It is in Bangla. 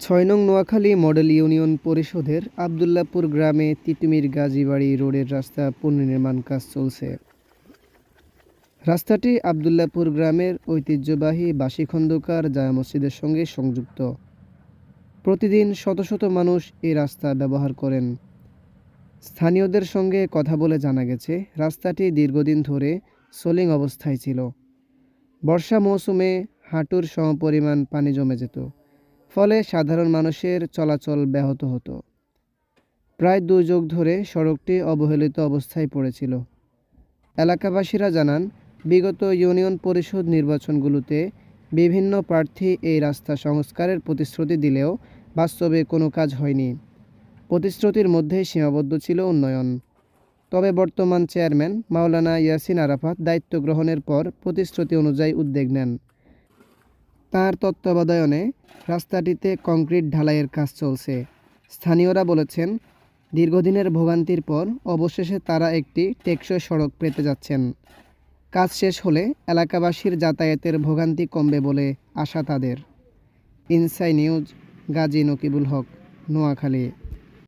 ছয় নং নোয়াখালী মডেল ইউনিয়ন পরিষদের আবদুল্লাপুর গ্রামে তিতুমির গাজীবাড়ি রোডের রাস্তা পুনর্নির্মাণ কাজ চলছে। রাস্তাটি আবদুল্লাপুর গ্রামের ঐতিহ্যবাহী বাসি খন্দকার জামা মসজিদের সঙ্গে সংযুক্ত। প্রতিদিন শত শত মানুষ এই রাস্তা ব্যবহার করেন। স্থানীয়দের সঙ্গে কথা বলে জানা গেছে, রাস্তাটি দীর্ঘদিন ধরে সোলিং অবস্থায় ছিল। বর্ষা মৌসুমে হাঁটুর সমপরিমাণ পানি জমে যেত। ফলে সাধারণ মানুষের চলাচল ব্যাহত হতো। প্রায় দুই যুগ ধরে সড়কটি অবহেলিত অবস্থায় পড়েছিল। এলাকাবাসীরা জানান, বিগত ইউনিয়ন পরিষদ নির্বাচনগুলোতে বিভিন্ন প্রার্থী এই রাস্তা সংস্কারের প্রতিশ্রুতি দিলেও বাস্তবে কোনো কাজ হয়নি। প্রতিশ্রুতির মধ্যে সীমাবদ্ধ ছিল উন্নয়ন। তবে বর্তমান চেয়ারম্যান মাওলানা ইয়াসিন আরাফাত দায়িত্ব গ্রহণের পর প্রতিশ্রুতি অনুযায়ী উদ্যোগ নেন। তার তত্ত্বাবধায়নে রাস্তাটিতে কংক্রিট ঢালাইয়ের কাজ চলছে। স্থানীয়রা বলেছেন, দীর্ঘদিনের ভোগান্তির পর অবশেষে তারা একটি টেকসই সড়ক পেতে যাচ্ছেন। কাজ শেষ হলে এলাকাবাসীর যাতায়াতের ভোগান্তি কমবে বলে আশা তাদের। ইনসাই নিউজ, গাজী নকিবুল হক, নোয়াখালী।